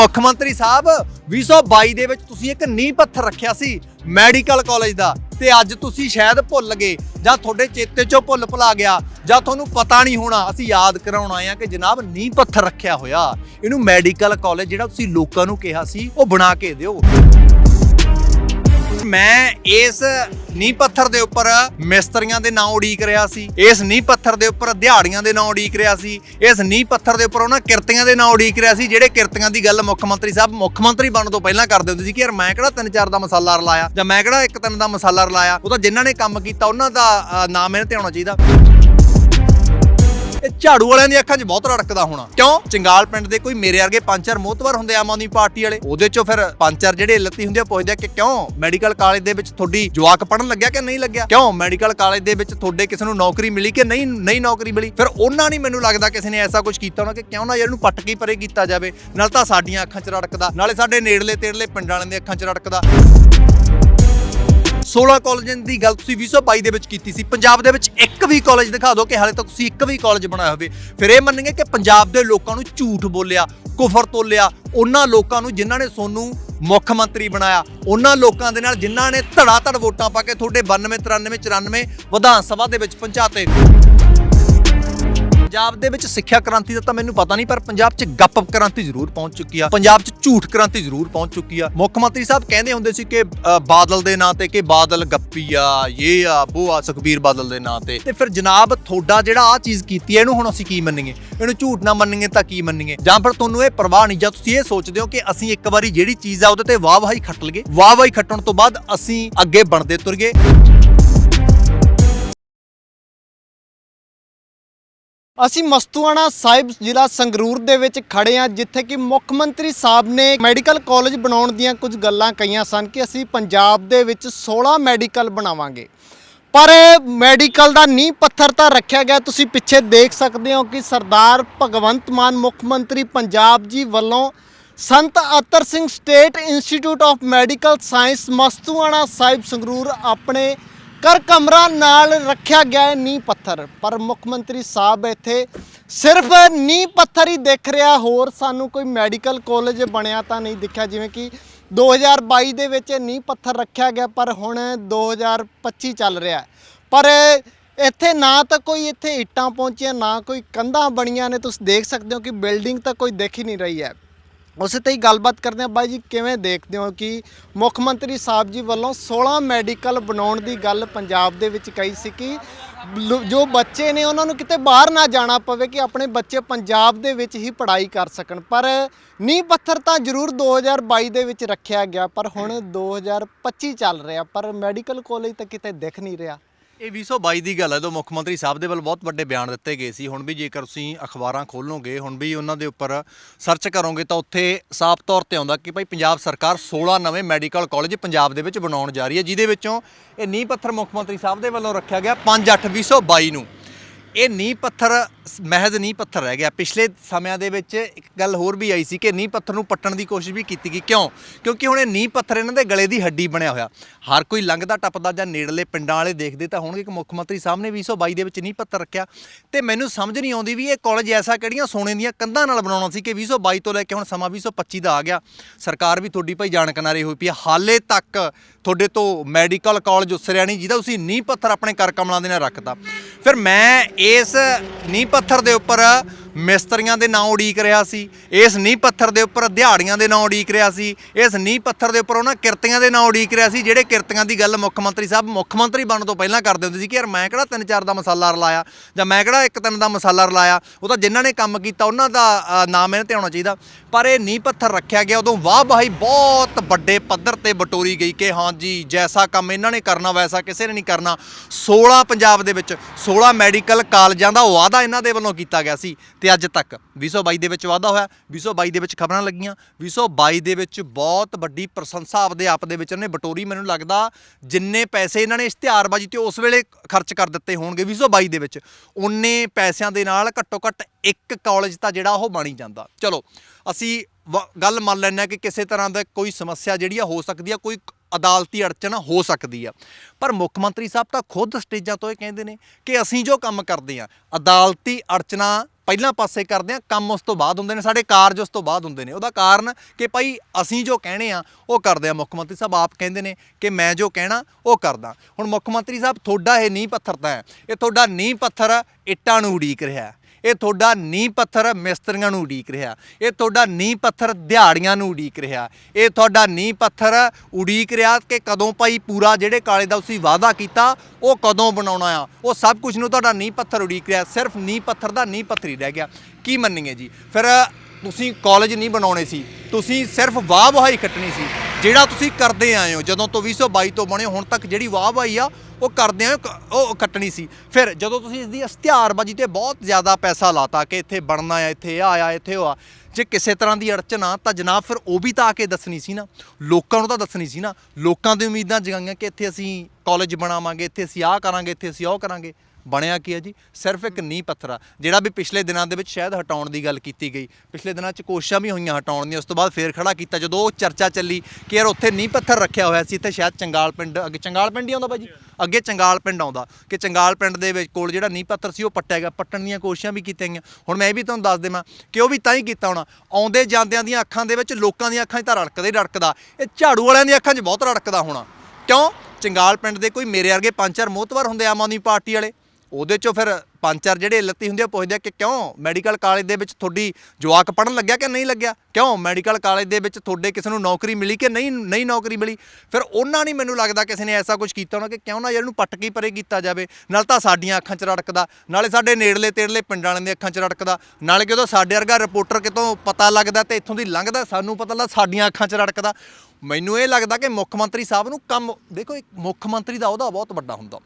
ਮੁੱਖ ਮੰਤਰੀ ਸਾਹਿਬ 2022 ਦੇ ਵਿੱਚ ਤੁਸੀਂ ਇੱਕ ਨੀਂਹ ਪੱਥਰ ਰੱਖਿਆ ਸੀ ਮੈਡੀਕਲ ਕਾਲਜ ਦਾ ਤੇ ਅੱਜ ਤੁਸੀਂ ਸ਼ਾਇਦ ਭੁੱਲ ਗਏ ਜਾਂ ਤੁਹਾਡੇ ਚੇਤੇ ਚੋਂ ਭੁੱਲ ਭੁਲਾ ਗਿਆ ਜਾਂ ਤੁਹਾਨੂੰ ਪਤਾ ਨਹੀਂ ਹੋਣਾ। ਅਸੀਂ ਯਾਦ ਕਰਾਉਣ ਆਏ ਆ ਕਿ ਜਨਾਬ ਨੀਂਹ ਪੱਥਰ ਰੱਖਿਆ ਹੋਇਆ। ਇਹਨੂੰ ਮੈਡੀਕਲ ਕਾਲਜ ਜਿਹੜਾ ਤੁਸੀਂ ਲੋਕਾਂ ਨੂੰ ਕਿਹਾ ਸੀ, ਉਹ ਬਣਾ ਕੇ ਦਿਓ। ਮੈਂ ਇਸ ਨੀਂਹ ਪੱਥਰ ਦੇ ਉੱਪਰ ਮਿਸਤਰੀਆਂ ਦੇ ਨਾਂ ਉਡੀਕ ਰਿਹਾ ਸੀ ਇਸ ਨੀਂਹ ਪੱਥਰ ਦੇ ਉੱਪਰ ਦਿਹਾੜੀਆਂ ਦੇ ਨਾਂ ਉਡੀਕ ਰਿਹਾ ਸੀ ਇਸ ਨੀਂਹ ਪੱਥਰ ਦੇ ਉੱਪਰ ਉਹਨਾਂ ਕਿਰਤੀਆਂ ਦੇ ਨਾਂ ਉਡੀਕ ਰਿਹਾ ਸੀ ਜਿਹੜੇ ਕਿਰਤੀਆਂ ਦੀ ਗੱਲ ਮੁੱਖ ਮੰਤਰੀ ਸਾਹਿਬ ਮੁੱਖ ਮੰਤਰੀ ਬਣਨ ਤੋਂ ਪਹਿਲਾਂ ਕਰਦੇ ਹੁੰਦੇ ਸੀ ਕਿ ਯਾਰ ਮੈਂ ਕਿਹੜਾ ਤਿੰਨ ਚਾਰ ਦਾ ਮਸਾਲਾ ਰਲਾਇਆ ਜਾਂ ਮੈਂ ਕਿਹੜਾ ਇੱਕ ਤਿੰਨ ਦਾ ਮਸਾਲਾ ਰਲਾਇਆ ਉਹ ਤਾਂ ਜਿਨ੍ਹਾਂ ਨੇ ਕੰਮ ਕੀਤਾ ਉਹਨਾਂ ਦਾ ਅ, ਨਾਮ ਇਹਨਾਂ ਤੇ ਆਉਣਾ ਚਾਹੀਦਾ। ਇਹ ਝਾੜੂ ਵਾਲਿਆਂ ਦੀਆਂ ਅੱਖਾਂ 'ਚ ਬਹੁਤ ਰੜਕਦਾ ਹੋਣਾ। ਕਿਉਂ? ਚੰਗਾਲ ਪਿੰਡ ਦੇ ਕੋਈ ਮੇਰੇ ਵਰਗੇ ਪੰਜ ਚਾਰ ਮੋਤਵਰ ਹੁੰਦੇ ਆਮ ਆਦਮੀ ਪਾਰਟੀ ਵਾਲੇ। ਉਹਦੇ 'ਚੋਂ ਫਿਰ ਪੰਜ ਚਾਰ ਜਿਹੜੇ ਲੱਤੀ ਹੁੰਦੇ ਆ ਪੁੱਛਦੇ ਆ ਕਿ ਕਿਉਂ ਮੈਡੀਕਲ ਕਾਲਜ ਦੇ ਵਿੱਚ ਤੁਹਾਡੀ ਜਵਾਕ ਪੜਨ ਲੱਗਿਆ ਕਿ ਨਹੀਂ ਲੱਗਿਆ? ਕਿਉਂ ਮੈਡੀਕਲ ਕਾਲਜ ਦੇ ਵਿੱਚ ਤੁਹਾਡੇ ਕਿਸੇ ਨੂੰ ਨੌਕਰੀ ਮਿਲੀ ਕਿ ਨਹੀਂ ਨਹੀਂ ਨੌਕਰੀ ਮਿਲੀ? ਫਿਰ ਉਹਨਾਂ ਨਹੀਂ ਮੈਨੂੰ ਲੱਗਦਾ ਕਿਸੇ ਨੇ ਐਸਾ ਕੁਝ ਕੀਤਾ ਹੋਣਾ ਕਿ ਕਿਉਂ ਨਾ ਯਾਰ ਇਹਨੂੰ ਪੱਟ ਕੇ ਪਰੇ ਕੀਤਾ ਜਾਵੇ। ਨਾਲ ਤਾਂ ਸਾਡੀਆਂ ਅੱਖਾਂ 'ਚ ਰੜਕਦਾ, ਨਾਲੇ ਸਾਡੇ ਨੇੜਲੇ ਤੇੜਲੇ ਪਿੰਡਾਂ ਵਾਲਿਆਂ ਦੀਆਂ ਅੱਖਾਂ 'ਚ ਰੜਕਦਾ। 16 ਕਾਲਜਾਂ ਦੀ ਗੱਲ ਤੁਸੀਂ 2022 ਦੇ ਵਿੱਚ ਕੀਤੀ ਸੀ। ਪੰਜਾਬ ਦੇ ਵਿੱਚ ਇੱਕ ਵੀ ਕਾਲਜ ਦਿਖਾ ਦਿਓ ਕਿ ਹਾਲੇ ਤੱਕ ਤੁਸੀਂ ਇੱਕ ਵੀ ਕਾਲਜ ਬਣਾਇਆ ਹੋਵੇ। ਫਿਰ ਇਹ ਮੰਨਣਗੇ ਕਿ ਪੰਜਾਬ ਦੇ ਲੋਕਾਂ ਨੂੰ ਝੂਠ ਬੋਲਿਆ, ਕੁਫਰ ਤੋਲਿਆ, ਉਹਨਾਂ ਲੋਕਾਂ ਨੂੰ ਜਿਨ੍ਹਾਂ ਨੇ ਸੋਨੂੰ ਮੁੱਖ ਮੰਤਰੀ ਬਣਾਇਆ, ਉਹਨਾਂ ਲੋਕਾਂ ਦੇ ਨਾਲ ਜਿਨ੍ਹਾਂ ਨੇ ਧੜਾ ਧੜ ਵੋਟਾਂ ਪਾ ਕੇ ਤੁਹਾਡੇ 92 93 94 ਵਿਧਾਨ ਸਭਾ ਦੇ ਵਿੱਚ ਪਹੁੰਚਾਤੇ ਪੰਜਾਬ ਦੇ ਵਿੱਚ ਸਿੱਖਿਆ ਕ੍ਰਾਂਤੀ ਦਾ ਤਾਂ ਮੈਨੂੰ ਪਤਾ ਨਹੀਂ, ਪਰ ਪੰਜਾਬ 'ਚ ਗੱਪ ਕ੍ਰਾਂਤੀ ਜ਼ਰੂਰ ਪਹੁੰਚ ਚੁੱਕੀ ਆ। ਪੰਜਾਬ 'ਚ ਝੂਠ ਕ੍ਰਾਂਤੀ ਜ਼ਰੂਰ ਪਹੁੰਚ ਚੁੱਕੀ ਆ। ਮੁੱਖ ਮੰਤਰੀ ਸਾਹਿਬ ਕਹਿੰਦੇ ਹੁੰਦੇ ਸੀ ਕਿ ਬਾਦਲ ਦੇ ਨਾਂ ਤੇ ਕਿ ਬਾਦਲ ਗੱਪੀ ਆ ਇਹ ਆ ਉਹ ਆ, ਸੁਖਬੀਰ ਬਾਦਲ ਦੇ ਨਾਂ ਤੇ। ਤੇ ਫਿਰ ਜਨਾਬ ਤੁਹਾਡਾ ਜਿਹੜਾ ਆ ਚੀਜ਼ ਕੀਤੀ ਹੈ ਇਹਨੂੰ ਹੁਣ ਅਸੀਂ ਕੀ ਮੰਨੀਏ? ਇਹਨੂੰ ਝੂਠ ਨਾ ਮੰਨੀਏ ਤਾਂ ਕੀ ਮੰਨੀਏ? ਜਾਂ ਫਿਰ ਤੁਹਾਨੂੰ ਇਹ ਪਰਵਾਹ ਨਹੀਂ, ਜਾਂ ਤੁਸੀਂ ਇਹ ਸੋਚਦੇ ਹੋ ਕਿ ਅਸੀਂ ਇੱਕ ਵਾਰੀ ਜਿਹੜੀ ਚੀਜ਼ ਆ ਉਹਦੇ ਤੇ ਵਾਹ ਵਾਹੀ ਖੱਟ ਲਈਏ? ਵਾਹ ਵਾਹੀ ਖੱਟਣ ਤੋਂ ਬਾਅਦ ਅਸੀਂ ਅੱਗੇ ਬਣਦੇ ਤੁਰ ਗਏ ਅਸੀਂ ਮਸਤੂਆਣਾ ਸਾਹਿਬ ਜ਼ਿਲ੍ਹਾ ਸੰਗਰੂਰ ਦੇ ਵਿੱਚ ਖੜੇ ਹਾਂ, ਜਿੱਥੇ ਕਿ ਮੁੱਖ ਮੰਤਰੀ ਸਾਹਿਬ ਨੇ ਮੈਡੀਕਲ ਕਾਲਜ ਬਣਾਉਣ ਦੀਆਂ ਕੁਝ ਗੱਲਾਂ ਕਹੀਆਂ ਸਨ ਕਿ ਅਸੀਂ ਪੰਜਾਬ ਦੇ ਵਿੱਚ 16 ਮੈਡੀਕਲ ਬਣਾਵਾਂਗੇ। ਪਰ ਮੈਡੀਕਲ ਦਾ ਨੀਂਹ ਪੱਥਰ ਤਾਂ ਰੱਖਿਆ ਗਿਆ। ਤੁਸੀਂ ਪਿੱਛੇ ਦੇਖ ਸਕਦੇ ਹੋ ਕਿ ਸਰਦਾਰ ਭਗਵੰਤ ਮਾਨ, ਮੁੱਖ ਮੰਤਰੀ ਪੰਜਾਬ ਜੀ ਵੱਲੋਂ Sant Atar Singh state institute of medical science Mastuana Sahib Sangrur ਆਪਣੇ ਕਰ ਕਮਰਾ ਨਾਲ ਰੱਖਿਆ ਗਿਆ ਹੈ ਨੀਂਹ ਪੱਥਰ। ਪਰ ਮੁੱਖ ਮੰਤਰੀ ਸਾਹਿਬ ਇੱਥੇ ਸਿਰਫ ਨੀਂਹ ਪੱਥਰ ਹੀ ਦੇਖ ਰਿਹਾ। ਹੋਰ ਸਾਨੂੰ ਕੋਈ ਮੈਡੀਕਲ ਕਾਲਜ ਬਣਿਆ ਤਾਂ ਨਹੀਂ ਦਿਖਿਆ। ਜਿਵੇਂ ਕਿ 2022 ਦੇ ਵਿੱਚ ਇਹ ਨੀਂਹ ਪੱਥਰ ਰੱਖਿਆ ਗਿਆ, ਪਰ ਹੁਣ 2025 ਚੱਲ ਰਿਹਾ ਪਰ ਇੱਥੇ ਨਾ ਤਾਂ ਕੋਈ ਇੱਥੇ ਇੱਟਾਂ ਪਹੁੰਚੀਆਂ, ਨਾ ਕੋਈ ਕੰਧਾਂ ਬਣੀਆਂ ਨੇ। ਤੁਸੀਂ ਦੇਖ ਸਕਦੇ ਹੋ ਕਿ ਬਿਲਡਿੰਗ ਤਾਂ ਕੋਈ ਦੇਖ ਹੀ ਨਹੀਂ ਰਹੀ ਹੈ। ਉਸੇ ਤੇ ਹੀ ਗੱਲਬਾਤ ਕਰਦੇ ਹਾਂ। ਬਾਈ ਜੀ, ਕਿਵੇਂ ਦੇਖਦੇ ਹੋ ਕਿ ਮੁੱਖ ਮੰਤਰੀ ਸਾਹਿਬ ਜੀ ਵੱਲੋਂ 16 ਮੈਡੀਕਲ ਬਣਾਉਣ ਦੀ ਗੱਲ ਪੰਜਾਬ ਦੇ ਵਿੱਚ ਕਹੀ ਸੀ ਕਿ ਲੋ, ਜੋ ਬੱਚੇ ਨੇ ਉਹਨਾਂ ਨੂੰ ਕਿਤੇ ਬਾਹਰ ਨਾ ਜਾਣਾ ਪਵੇ ਕਿ ਆਪਣੇ ਬੱਚੇ ਪੰਜਾਬ ਦੇ ਵਿੱਚ ਹੀ ਪੜ੍ਹਾਈ ਕਰ ਸਕਣ। ਪਰ ਨੀਂਹ ਪੱਥਰ ਤਾਂ ਜ਼ਰੂਰ 2022 ਦੇ ਵਿੱਚ ਰੱਖਿਆ ਗਿਆ, ਪਰ ਹੁਣ 2025 ਚੱਲ ਰਿਹਾ, ਪਰ ਮੈਡੀਕਲ ਕਾਲਜ ਤਾਂ ਕਿਤੇ ਦਿਖ ਨਹੀਂ ਰਿਹਾ। ਇਹ 2022 ਦੀ ਗੱਲ ਹੈ ਜਦੋਂ ਮੁੱਖ ਮੰਤਰੀ ਸਾਹਿਬ ਦੇ ਵੱਲ ਬਹੁਤ ਵੱਡੇ ਬਿਆਨ ਦਿੱਤੇ ਗਏ ਸੀ। ਹੁਣ ਵੀ ਜੇਕਰ ਤੁਸੀਂ ਅਖਬਾਰਾਂ ਖੋਲੋਗੇ ਹੁਣ ਵੀ ਉਹਨਾਂ ਦੇ ਉੱਪਰ ਸਰਚ ਕਰੋਗੇ, ਤਾਂ ਉੱਥੇ ਸਾਫ਼ ਤੌਰ ਤੇ ਆਉਂਦਾ ਕਿ ਭਾਈ ਪੰਜਾਬ ਸਰਕਾਰ 16 ਨਵੇਂ ਮੈਡੀਕਲ ਕਾਲਜ ਪੰਜਾਬ ਦੇ ਵਿੱਚ ਬਣਾਉਣ ਜਾ ਰਹੀ ਹੈ, ਜਿਹਦੇ ਵਿੱਚੋਂ ਇਹ ਨੀਂਹ ਪੱਥਰ ਮੁੱਖ ਮੰਤਰੀ ਸਾਹਿਬ ਦੇ ਵੱਲੋਂ ਰੱਖਿਆ ਗਿਆ 5/8/2022 ਨੂੰ। ਇਹ ਨੀਂਹ ਪੱਥਰ ਮਹਿਜ਼ ਨੀਂਹ ਪੱਥਰ ਰਹਿ ਗਿਆ। ਪਿਛਲੇ ਸਮਿਆਂ ਦੇ ਵਿੱਚ ਇੱਕ ਗੱਲ ਹੋਰ ਵੀ ਆਈ ਸੀ ਕਿ ਨੀਂਹ ਪੱਥਰ ਨੂੰ ਪੱਟਣ ਦੀ ਕੋਸ਼ਿਸ਼ ਵੀ ਕੀਤੀ ਗਈ। ਕਿਉਂ? ਕਿਉਂਕਿ ਹੁਣ ਇਹ ਨੀਂਹ ਪੱਥਰ ਇਹਨਾਂ ਦੇ ਗਲੇ ਦੀ ਹੱਡੀ ਬਣਿਆ ਹੋਇਆ। ਹਰ ਕੋਈ ਲੰਘਦਾ, ਟੱਪਦਾ ਜਾਂ ਨੇੜਲੇ ਪਿੰਡਾਂ ਵਾਲੇ ਦੇਖਦੇ ਤਾਂ ਹੋਣਗੇ ਕਿ ਮੁੱਖ ਮੰਤਰੀ ਸਾਹਿਬ ਨੇ 2022 ਦੇ ਵਿੱਚ ਨੀਂਹ ਪੱਥਰ ਰੱਖਿਆ। ਤੇ ਮੈਨੂੰ ਸਮਝ ਨਹੀਂ ਆਉਂਦੀ ਵੀ ਇਹ ਕਾਲਜ ਐਸਾ ਕਿਹੜੀਆਂ ਸੋਨੇ ਦੀਆਂ ਕੰਧਾਂ ਨਾਲ ਬਣਾਉਣਾ ਸੀ ਕਿ 2022 ਤੋਂ ਲੈ ਕੇ ਹੁਣ ਸਮਾਂ 2025 ਦਾ ਆ ਗਿਆ। ਸਰਕਾਰ ਵੀ ਤੁਹਾਡੀ ਭਾਈ ਜਾਣ ਕਿਨਾਰੇ ਹੋਈ ਪਈ ਹੈ। ਹਾਲੇ ਤੱਕ ਤੁਹਾਡੇ ਤੋਂ ਮੈਡੀਕਲ ਕਾਲਜ ਉਸਰਿਆ ਨਹੀਂ, ਜਿਹਦਾ ਤੁਸੀਂ ਨੀਂਹ ਪੱਥਰ ਆਪਣੇ ਕਰ ਕਮਲਾਂ ਦੇ ਨਾਲ ਰੱਖਤਾ। ਫਿਰ ਮੈਂ ਇਸ ਨੀਂਹ ਪੱਥਰ ਦੇ ਉੱਪਰ ਮਿਸਤਰੀਆਂ ਦੇ ਨਾਂ ਉਡੀਕ ਰਿਹਾ ਸੀ, ਇਸ ਨੀਂਹ ਪੱਥਰ ਦੇ ਉੱਪਰ ਦਿਹਾੜੀਆਂ ਦੇ ਨਾਂ ਉਡੀਕ ਰਿਹਾ ਸੀ, ਇਸ ਨੀਂਹ ਪੱਥਰ ਦੇ ਉੱਪਰ ਉਹਨਾਂ ਕਿਰਤੀਆਂ ਦੇ ਨਾਂ ਉਡੀਕ ਰਿਹਾ ਸੀ, ਜਿਹੜੇ ਕਿਰਤੀਆਂ ਦੀ ਗੱਲ ਮੁੱਖ ਮੰਤਰੀ ਸਾਹਿਬ ਮੁੱਖ ਮੰਤਰੀ ਬਣਨ ਤੋਂ ਪਹਿਲਾਂ ਕਰਦੇ ਹੁੰਦੇ ਸੀ ਕਿ ਯਾਰ ਮੈਂ ਕਿਹੜਾ ਤਿੰਨ ਚਾਰ ਦਾ ਮਸਾਲਾ ਰਲਾਇਆ ਜਾਂ ਮੈਂ ਕਿਹੜਾ ਇੱਕ ਤਿੰਨ ਦਾ ਮਸਾਲਾ ਰਲਾਇਆ, ਉਹ ਤਾਂ ਜਿਨ੍ਹਾਂ ਨੇ ਕੰਮ ਕੀਤਾ ਉਹਨਾਂ ਦਾ ਨਾਮ ਇਹਨਾਂ ਤੇ ਆਉਣਾ ਚਾਹੀਦਾ। ਪਰ ਇਹ ਨੀਂਹ ਪੱਥਰ ਰੱਖਿਆ ਗਿਆ, ਉਦੋਂ ਵਾਹ ਵਾਹੀ ਬਹੁਤ ਵੱਡੇ ਪੱਧਰ ਤੇ ਬਟੋਰੀ ਗਈ ਕਿ ਹਾਂਜੀ ਜੈਸਾ ਕੰਮ ਇਹਨਾਂ ਨੇ ਕਰਨਾ ਵੈਸਾ ਕਿਸੇ ਨੇ ਨਹੀਂ ਕਰਨਾ। 16 ਪੰਜਾਬ ਦੇ ਵਿੱਚ 16 ਮੈਡੀਕਲ ਕਾਲਜਾਂ ਦਾ ਵਾਅਦਾ ਇਹਨਾਂ ਦੇ ਵੱਲੋਂ ਕੀਤਾ ਗਿਆ ਸੀ ਤੇ ਅੱਜ ਤੱਕ। 2022 ਦੇ ਵਿੱਚ ਵਾਧਾ ਹੋਇਆ 2022 ਦੇ ਵਿੱਚ ਖਬਰਾਂ ਲੱਗੀਆਂ। 2022 ਦੇ ਵਿੱਚ ਬਹੁਤ ਵੱਡੀ ਪ੍ਰਸ਼ੰਸਾ ਆਪਦੇ ਆਪ ਦੇ ਵਿੱਚ ਉਹਨੇ ਬਟੋਰੀ ਮੈਨੂੰ ਲੱਗਦਾ ਜਿੰਨੇ ਪੈਸੇ ਇਹਨਾਂ ਨੇ ਇਸ਼ਤਿਹਾਰਬਾਜ਼ੀ ਤੇ ਉਸ ਵੇਲੇ ਖਰਚ ਕਰ ਦਿੱਤੇ ਹੋਣਗੇ 2022 ਦੇ ਵਿੱਚ ਉਨੇ ਪੈਸਿਆਂ ਦੇ ਨਾਲ ਘੱਟੋ ਘੱਟ ਇੱਕ ਕਾਲਜ ਤਾਂ ਜਿਹੜਾ ਉਹ ਬਣੀ ਜਾਂਦਾ। ਚਲੋ, ਅਸੀਂ ਵ- ਗੱਲ ਮੰਨ ਲੈਂਦੇ ਹਾਂ ਕਿ ਕਿਸੇ ਤਰ੍ਹਾਂ ਦਾ ਕੋਈ ਸਮੱਸਿਆ ਜਿਹੜੀ ਆ ਹੋ ਸਕਦੀ ਆ, ਕੋਈ ਅਦਾਲਤੀ ਅੜਚਨ ਹੋ ਸਕਦੀ ਆ। ਪਰ ਮੁੱਖ ਮੰਤਰੀ ਸਾਹਿਬ ਤਾਂ ਖੁਦ ਸਟੇਜਾਂ ਤੋਂ ਇਹ ਕਹਿੰਦੇ ਨੇ ਕਿ ਅਸੀਂ ਜੋ ਕੰਮ ਕਰਦੇ ਆ, ਅਦਾਲਤੀ ਅੜਚਨਾ ਪਹਿਲਾਂ ਪਾਸੇ ਕਰਦੇ ਆ, ਕੰਮ ਉਸ ਤੋਂ ਬਾਅਦ ਹੁੰਦੇ ਨੇ, ਸਾਡੇ ਕਾਰਜ ਉਸ ਤੋਂ ਬਾਅਦ ਹੁੰਦੇ ਨੇ। ਉਹਦਾ ਕਾਰਨ ਕਿ ਭਾਈ ਅਸੀਂ ਜੋ ਕਹਿਣੇ ਆ, ਉਹ ਕਰਦੇ ਆ। ਮੁੱਖ ਮੰਤਰੀ ਸਾਹਿਬ ਆਪ ਕਹਿੰਦੇ ਨੇ ਕਿ ਮੈਂ ਜੋ ਕਹਿਣਾ, ਉਹ ਕਰਦਾ। ਹੁਣ ਮੁੱਖ ਮੰਤਰੀ ਸਾਹਿਬ, ਤੁਹਾਡਾ ਇਹ ਨੀਂਹ ਪੱਥਰ ਤਾਂ ਹੈ। ਇਹ ਤੁਹਾਡਾ ਨੀਂਹ ਪੱਥਰ ਇੱਟਾਂ ਨੂੰ ਉਡੀਕ ਰਿਹਾ ਇਹ ਤੁਹਾਡਾ ਨੀਂਹ ਪੱਥਰ ਮਿਸਤਰੀਆਂ ਨੂੰ ਉਡੀਕ ਰਿਹਾ। ਇਹ ਤੁਹਾਡਾ ਨੀਂਹ ਪੱਥਰ ਦਿਹਾੜੀਆਂ ਨੂੰ ਉਡੀਕ ਰਿਹਾ। ਇਹ ਤੁਹਾਡਾ ਨੀਂਹ ਪੱਥਰ ਉਡੀਕ ਰਿਹਾ ਕਿ ਕਦੋਂ ਭਾਈ ਪੂਰਾ ਜਿਹੜੇ ਕਾਲੇ ਦਾ ਤੁਸੀਂ ਵਾਅਦਾ ਕੀਤਾ, ਉਹ ਕਦੋਂ ਬਣਾਉਣਾ ਆ। ਉਹ ਸਭ ਕੁਝ ਨੂੰ ਤੁਹਾਡਾ ਨੀਂਹ ਪੱਥਰ ਉਡੀਕ ਰਿਹਾ। ਸਿਰਫ ਨੀਂਹ ਪੱਥਰ ਦਾ ਨੀਂਹ ਪੱਥਰ ਹੀ ਰਹਿ ਗਿਆ। ਕੀ ਮੰਨੀਏ ਜੀ? ਫਿਰ ਤੁਸੀਂ ਕਾਲਜ ਨਹੀਂ ਬਣਾਉਣੇ ਸੀ, ਤੁਸੀਂ ਸਿਰਫ ਵਾਹ ਵਹਾਈ ਕੱਟਣੀ ਸੀ। ਜਿਹੜਾ ਤੁਸੀਂ ਕਰਦੇ ਆਏ ਹੋ, ਜਦੋਂ ਤੋਂ 2022 ਤੋਂ ਬਣੇ ਹੁਣ ਤੱਕ ਜਿਹੜੀ ਵਾਹ ਵਹਾਈ ਆ, ਉਹ ਕਰਦੇ ਆ ਉਹ ਕੱਟਣੀ ਸੀ। ਫਿਰ ਜਦੋਂ ਤੁਸੀਂ ਇਸ ਦੀ ਇਸ਼ਤਿਹਾਰਬਾਜ਼ੀ ਤੇ ਬਹੁਤ ਜ਼ਿਆਦਾ ਪੈਸਾ ਲਾਤਾ ਕਿ ਇੱਥੇ ਬਣਨਾ ਆ, ਇੱਥੇ ਆਇਆ ਇੱਥੇ ਉਹ ਆ, ਜੇ ਕਿਸੇ ਤਰ੍ਹਾਂ ਦੀ ਅੜਚਨ ਆ, ਤਾਂ ਜਨਾਬ ਫਿਰ ਉਹ ਵੀ ਤਾਂ ਆ ਕੇ ਦੱਸਣੀ ਸੀ ਨਾ। ਲੋਕਾਂ ਨੂੰ ਤਾਂ ਦੱਸਣੀ ਸੀ ਨਾ। ਲੋਕਾਂ ਦੀ ਉਮੀਦਾਂ ਜਗਾਈਆਂ ਕਿ ਇੱਥੇ ਅਸੀਂ ਕਾਲਜ ਬਣਾਵਾਂਗੇ, ਇੱਥੇ ਅਸੀਂ ਆਹ ਕਰਾਂਗੇ, ਇੱਥੇ ਅਸੀਂ ਉਹ ਕਰਾਂਗੇ। ਬਣਿਆ ਕੀ ਹੈ ਜੀ? ਸਿਰਫ ਇੱਕ ਨੀਂਹ ਪੱਥਰ ਆ, ਜਿਹੜਾ ਵੀ ਪਿਛਲੇ ਦਿਨਾਂ ਦੇ ਵਿੱਚ ਸ਼ਾਇਦ ਹਟਾਉਣ ਦੀ ਗੱਲ ਕੀਤੀ ਗਈ। ਪਿਛਲੇ ਦਿਨਾਂ 'ਚ ਕੋਸ਼ਿਸ਼ਾਂ ਵੀ ਹੋਈਆਂ ਹਟਾਉਣ ਦੀਆਂ, ਉਸ ਤੋਂ ਬਾਅਦ ਫੇਰ ਖੜਾ ਕੀਤਾ, ਜਦੋਂ ਉਹ ਚਰਚਾ ਚੱਲੀ ਕਿ ਯਾਰ ਉੱਥੇ ਨੀਂਹ ਪੱਥਰ ਰੱਖਿਆ ਹੋਇਆ ਸੀ, ਇੱਥੇ ਸ਼ਾਇਦ ਚੰਗਾਲ ਪਿੰਡ, ਅੱਗੇ ਚੰਗਾਲ ਪਿੰਡ ਹੀ ਆਉਂਦਾ ਬਾਈ ਜੀ ਅੱਗੇ ਚੰਗਾਲ ਪਿੰਡ ਆਉਂਦਾ, ਕਿ ਚੰਗਾਲ ਪਿੰਡ ਦੇ ਵਿੱਚ ਕੋਲ ਜਿਹੜਾ ਨੀਂਹ ਪੱਥਰ ਸੀ ਉਹ ਪੱਟਿਆ ਗਿਆ, ਪੱਟਣ ਦੀਆਂ ਕੋਸ਼ਿਸ਼ਾਂ ਵੀ ਕੀਤੀਆਂ ਗਈਆਂ। ਹੁਣ ਮੈਂ ਇਹ ਵੀ ਤੁਹਾਨੂੰ ਦੱਸ ਦੇਵਾਂ ਕਿ ਉਹ ਵੀ ਤਾਂ ਹੀ ਕੀਤਾ ਹੋਣਾ, ਆਉਂਦੇ ਜਾਂਦਿਆਂ ਦੀਆਂ ਅੱਖਾਂ ਦੇ ਵਿੱਚ ਲੋਕਾਂ ਦੀਆਂ ਅੱਖਾਂ 'ਚ ਤਾਂ ਰੜਕਦਾ ਹੀ ਰੜਕਦਾ, ਇਹ ਝਾੜੂ ਵਾਲਿਆਂ ਦੀਆਂ ਅੱਖਾਂ 'ਚ ਬਹੁਤ ਰੜਕਦਾ ਹੋਣਾ। ਕਿਉਂ? ਚੰਗਾਲ ਪਿੰਡ ਦੇ ਕੋਈ ਮੇਰੇ ਵਰਗੇ ਪੰਜ ਚਾਰ ਮੋਹਤਵਰ ਹੁੰਦੇ ਆਮ ਆਦਮੀ ਪਾਰਟੀ ਵਾਲੇ। ਉਹਦੇ ਚੋਂ ਫਿਰ ਪੰਜ ਚਾਰ ਜਿਹੜੇ ਲੱਤੀ ਹੁੰਦੇ ਆ ਉਹ ਪੁੱਛਦੇ ਆ ਕਿ ਕਿਉਂ ਮੈਡੀਕਲ ਕਾਲਜ ਦੇ ਵਿੱਚ ਤੁਹਾਡੀ ਜਵਾਕ ਪੜਨ ਲੱਗਿਆ ਕਿ ਨਹੀਂ ਲੱਗਿਆ? ਕਿਉਂ ਮੈਡੀਕਲ ਕਾਲਜ ਦੇ ਵਿੱਚ ਤੁਹਾਡੇ ਕਿਸੇ ਨੂੰ ਨੌਕਰੀ ਮਿਲੀ ਕਿ ਨਹੀਂ ਨਹੀਂ ਨੌਕਰੀ ਮਿਲੀ? ਫਿਰ ਉਹਨਾਂ ਨਹੀਂ ਮੈਨੂੰ ਲੱਗਦਾ ਕਿਸੇ ਨੇ ਐਸਾ ਕੁਝ ਕੀਤਾ ਹੋਣਾ ਕਿ ਕਿਉਂ ਨਾ ਯਾਰ ਇਹਨੂੰ ਪੱਟ ਕੇ ਪਰੇ ਕੀਤਾ ਜਾਵੇ। ਨਾਲ ਤਾਂ ਸਾਡੀਆਂ ਅੱਖਾਂ 'ਚ ਰੜਕਦਾ, ਨਾਲੇ ਸਾਡੇ ਨੇੜਲੇ ਤੇੜਲੇ ਪਿੰਡਾਂ ਵਾਲਿਆਂ ਦੀਆਂ ਅੱਖਾਂ 'ਚ ਰੜਕਦਾ, ਨਾਲੇ ਜਦੋਂ ਸਾਡੇ ਵਰਗਾ ਰਿਪੋਰਟਰ ਕਿਤੋਂ ਪਤਾ ਲੱਗਦਾ ਤੇ ਇੱਥੋਂ ਦੀ ਲੰਘਦਾ, ਸਾਨੂੰ ਪਤਾ ਲੱਗਦਾ ਸਾਡੀਆਂ ਅੱਖਾਂ 'ਚ ਰੜਕਦਾ। ਮੈਨੂੰ ਇਹ ਲੱਗਦਾ ਕਿ ਮੁੱਖ ਮੰਤਰੀ ਸਾਹਿਬ ਨੂੰ ਕੰਮ, ਦੇਖੋ ਇੱਕ ਮੁੱਖ ਮੰਤਰੀ ਦਾ ਉਹਦਾ ਬਹੁਤ ਵੱਡਾ ਹੁੰਦਾ।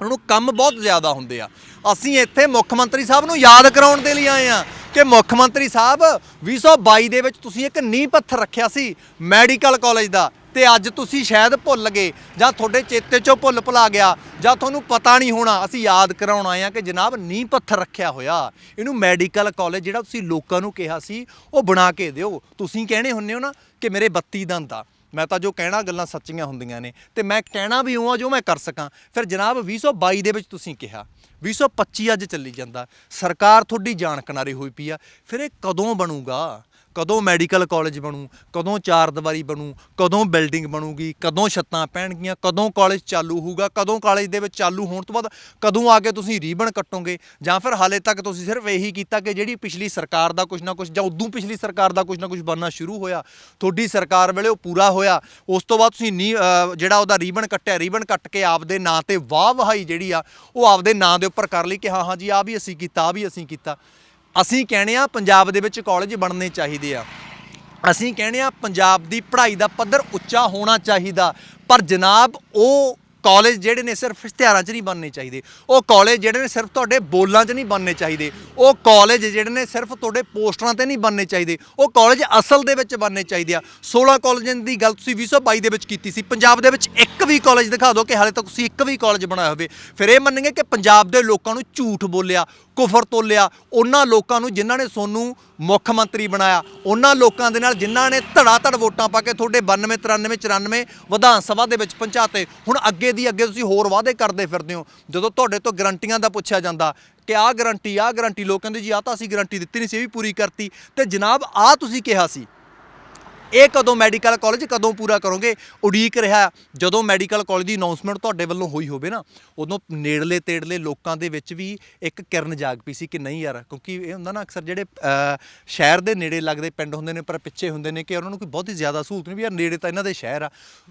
ਉਹਨਾਂ ਨੂੰ ਕੰਮ ਬਹੁਤ ਜ਼ਿਆਦਾ ਹੁੰਦੇ ਆ। ਅਸੀਂ ਇੱਥੇ ਮੁੱਖ ਮੰਤਰੀ ਸਾਹਿਬ ਨੂੰ ਯਾਦ ਕਰਾਉਣ ਦੇ ਲਈ ਆਏ ਆ ਕਿ ਮੁੱਖ ਮੰਤਰੀ ਸਾਹਿਬ 2022 ਦੇ ਵਿੱਚ ਤੁਸੀਂ ਇੱਕ ਨੀਂਹ ਪੱਥਰ ਰੱਖਿਆ ਸੀ ਮੈਡੀਕਲ ਕਾਲਜ ਦਾ ਤੇ ਅੱਜ ਤੁਸੀਂ ਸ਼ਾਇਦ ਭੁੱਲ ਗਏ ਜਾਂ ਤੁਹਾਡੇ ਚੇਤੇ ਚੋਂ ਭੁੱਲ ਭੁਲਾ ਗਿਆ ਜਾਂ ਤੁਹਾਨੂੰ ਪਤਾ ਨਹੀਂ ਹੋਣਾ। ਅਸੀਂ ਯਾਦ ਕਰਾਉਣ ਆਏ ਆ ਕਿ ਜਨਾਬ ਨੀਂਹ ਪੱਥਰ ਰੱਖਿਆ ਹੋਇਆ। ਇਹਨੂੰ ਮੈਡੀਕਲ ਕਾਲਜ ਜਿਹੜਾ ਤੁਸੀਂ ਲੋਕਾਂ ਨੂੰ ਕਿਹਾ ਸੀ ਉਹ ਬਣਾ ਕੇ ਦਿਓ। ਤੁਸੀਂ ਕਹਿੰਦੇ ਹੁੰਨੇ ਹੋ ਨਾ ਕਿ ਮੇਰੇ 32 ਦੰਦ ਆ। ਮੈਂ ਤਾਂ ਜੋ ਕਹਿਣਾ ਗੱਲਾਂ ਸੱਚੀਆਂ ਹੁੰਦੀਆਂ ਨੇ ਤੇ ਮੈਂ ਕਹਿਣਾ ਵੀ ਉਹ ਜੋ ਮੈਂ ਕਰ ਸਕਾਂ। ਫਿਰ ਜਨਾਬ 2022 ਦੇ ਵਿੱਚ ਤੁਸੀਂ ਕਿਹਾ 2025 ਅੱਜ ਚੱਲੀ ਜਾਂਦਾ। ਸਰਕਾਰ ਤੁਹਾਡੀ ਜਾਣ ਕਿਨਾਰੇ ਹੋਈ ਪਈ ਆ। ਫਿਰ ਇਹ ਕਦੋਂ ਬਣੂਗਾ? ਕਦੋਂ ਮੈਡੀਕਲ ਕਾਲਜ ਬਣੂ, ਕਦੋਂ ਚਾਰ ਦੀਵਾਰੀ ਬਣੂ, ਕਦੋਂ ਬਿਲਡਿੰਗ ਬਣੂਗੀ, ਕਦੋਂ ਛੱਤਾਂ ਪੈਣਗੀਆਂ, ਕਦੋਂ ਕਾਲਜ ਚਾਲੂ ਹੋਊਗਾ, ਕਦੋਂ ਕਾਲਜ ਦੇ ਵਿੱਚ ਚਾਲੂ ਹੋਣ ਤੋਂ ਬਾਅਦ ਕਦੋਂ ਆ ਕੇ ਤੁਸੀਂ ਰੀਬਨ ਕੱਟੋਗੇ ਜਾਂ ਫਿਰ ਹਾਲੇ ਤੱਕ ਤੁਸੀਂ ਸਿਰਫ ਇਹੀ ਕੀਤਾ ਕਿ ਜਿਹੜੀ ਪਿਛਲੀ ਸਰਕਾਰ ਦਾ ਕੁਝ ਨਾ ਕੁਝ ਜਾਂ ਉਦੋਂ ਪਿਛਲੀ ਸਰਕਾਰ ਦਾ ਕੁਝ ਨਾ ਕੁਝ ਬਣਨਾ ਸ਼ੁਰੂ ਹੋਇਆ, ਤੁਹਾਡੀ ਸਰਕਾਰ ਵੇਲੇ ਉਹ ਪੂਰਾ ਹੋਇਆ, ਉਸ ਤੋਂ ਬਾਅਦ ਤੁਸੀਂ ਨੀ ਜਿਹੜਾ ਉਹਦਾ ਰੀਬਨ ਕੱਟਿਆ, ਰੀਬਨ ਕੱਟ ਕੇ ਆਪਦੇ ਨਾਂ ਤੇ ਵਾਹ ਵਹਾਈ ਜਿਹੜੀ ਆ, ਉਹ ਆਪਦੇ ਨਾਂ ਦੇ ਉੱਪਰ ਕਰ ਲਈ ਕਿ ਹਾਂ ਹਾਂ ਜੀ ਆ ਵੀ ਅਸੀਂ ਕੀਤਾ ਆ ਵੀ ਅਸੀਂ ਕੀਤਾ। ਅਸੀਂ ਕਹਿੰਦੇ ਆ ਪੰਜਾਬ ਦੇ ਵਿੱਚ ਕਾਲਜ ਬਣਨੇ ਚਾਹੀਦੇ ਆ। ਅਸੀਂ ਕਹਿੰਦੇ ਆ ਪੰਜਾਬ ਦੀ ਪੜ੍ਹਾਈ ਦਾ ਪੱਧਰ ਉੱਚਾ ਹੋਣਾ ਚਾਹੀਦਾ, ਪਰ ਜਨਾਬ ਉਹ ਕਾਲਜ ਜਿਹੜੇ ਨੇ ਸਿਰਫ ਇਸ਼ਤਿਹਾਰਾਂ 'ਚ ਨਹੀਂ ਬਣਨੇ ਚਾਹੀਦੇ। ਉਹ ਕਾਲਜ ਜਿਹੜੇ ਨੇ ਸਿਰਫ ਤੁਹਾਡੇ ਬੋਲਾਂ 'ਚ ਨਹੀਂ ਬਣਨੇ ਚਾਹੀਦੇ। ਉਹ ਕਾਲਜ ਜਿਹੜੇ ਨੇ ਸਿਰਫ ਤੁਹਾਡੇ ਪੋਸਟਰਾਂ ਤੇ ਨਹੀਂ ਬਣਨੇ ਚਾਹੀਦੇ। ਉਹ ਕਾਲਜ ਅਸਲ ਦੇ ਵਿੱਚ ਬਣਨੇ ਚਾਹੀਦੇ ਆ। 16 ਕਾਲਜਾਂ ਦੀ ਗੱਲ ਤੁਸੀਂ 2022 ਦੇ ਵਿੱਚ ਕੀਤੀ ਸੀ। ਪੰਜਾਬ ਦੇ ਵਿੱਚ ਇੱਕ ਵੀ ਕਾਲਜ ਦਿਖਾ ਦਿਓ ਕਿ ਹਾਲੇ ਤੱਕ ਤੁਸੀਂ ਇੱਕ ਵੀ ਕਾਲਜ ਬਣਾਇਆ ਹੋਵੇ। ਫਿਰ ਇਹ ਮੰਨਣਗੇ ਕਿ ਪੰਜਾਬ ਦੇ ਲੋਕਾਂ ਨੂੰ ਝੂਠ ਬੋਲਿਆ। ਕੁਫਰ ਤੋਲਿਆ। ਉਹਨਾਂ ਲੋਕਾਂ ਨੂੰ ਜਿਨ੍ਹਾਂ ਨੇ ਸੋਨੂੰ ਮੁੱਖ ਮੰਤਰੀ ਬਣਾਇਆ, ਉਹਨਾਂ ਲੋਕਾਂ ਦੇ ਨਾਲ ਜਿਨ੍ਹਾਂ ਨੇ ਧੜਾ ਧੜ ਵੋਟਾਂ ਪਾ ਕੇ ਤੁਹਾਡੇ 92 93 94 ਵਿਧਾਨ ਸਭਾ ਦੇ ਵਿੱਚ ਪਹੁੰਚਾਤੇ। ਹੁਣ ਅੱਗੇ ਦੀ ਅੱਗੇ ਤੁਸੀਂ ਹੋਰ ਵਾਅਦੇ ਕਰਦੇ ਫਿਰਦੇ ਹੋ। ਜਦੋਂ ਤੁਹਾਡੇ ਤੋਂ ਗਰੰਟੀਆਂ ਦਾ ਪੁੱਛਿਆ ਜਾਂਦਾ, ਕਿ ਆਹ ਗਰੰਟੀ ਆਹ ਗਰੰਟੀ, ਲੋਕ ਕਹਿੰਦੇ ਜੀ ਆਹ ਤਾਂ ਅਸੀਂ ਗਰੰਟੀ ਦਿੱਤੀ ਨਹੀਂ ਸੀ, ਇਹ ਵੀ ਪੂਰੀ ਕਰਤੀ। ਤੇ ਜਨਾਬ, ਆਹ ਤੁਸੀਂ ਕਿਹਾ ਸੀ। ਇਹ ਕਦੋਂ ਮੈਡੀਕਲ ਕਾਲਜ ਕਦੋਂ ਪੂਰਾ ਕਰੋਗੇ? ਉਡੀਕ ਰਿਹਾ ਜਦੋਂ ਮੈਡੀਕਲ ਕਾਲਜ ਦੀ ਅਨਾਉਂਸਮੈਂਟ ਤੁਹਾਡੇ ਵੱਲੋਂ ਹੋਈ ਹੋਵੇ ਨਾ, ਉਦੋਂ ਨੇੜਲੇ ਤੇੜਲੇ ਲੋਕਾਂ ਦੇ ਵਿੱਚ ਵੀ ਇੱਕ ਕਿਰਨ ਜਾਗ ਪਈ ਸੀ ਕਿ ਨਹੀਂ ਯਾਰ, ਕਿਉਂਕਿ ਇਹ ਹੁੰਦਾ ਨਾ ਅਕਸਰ ਜਿਹੜੇ ਸ਼ਹਿਰ ਦੇ ਨੇੜੇ ਲੱਗਦੇ ਪਿੰਡ ਹੁੰਦੇ ਨੇ, ਪਰ ਪਿੱਛੇ ਹੁੰਦੇ ਨੇ ਕਿ ਉਹਨਾਂ ਨੂੰ ਕੋਈ ਬਹੁਤੀ ਜ਼ਿਆਦਾ ਸਹੂਲਤ ਨਹੀਂ ਵੀ ਯਾਰ ਨੇੜੇ ਤਾਂ ਇਹਨਾਂ ਦੇ ਸ਼ਹਿਰ ਆ।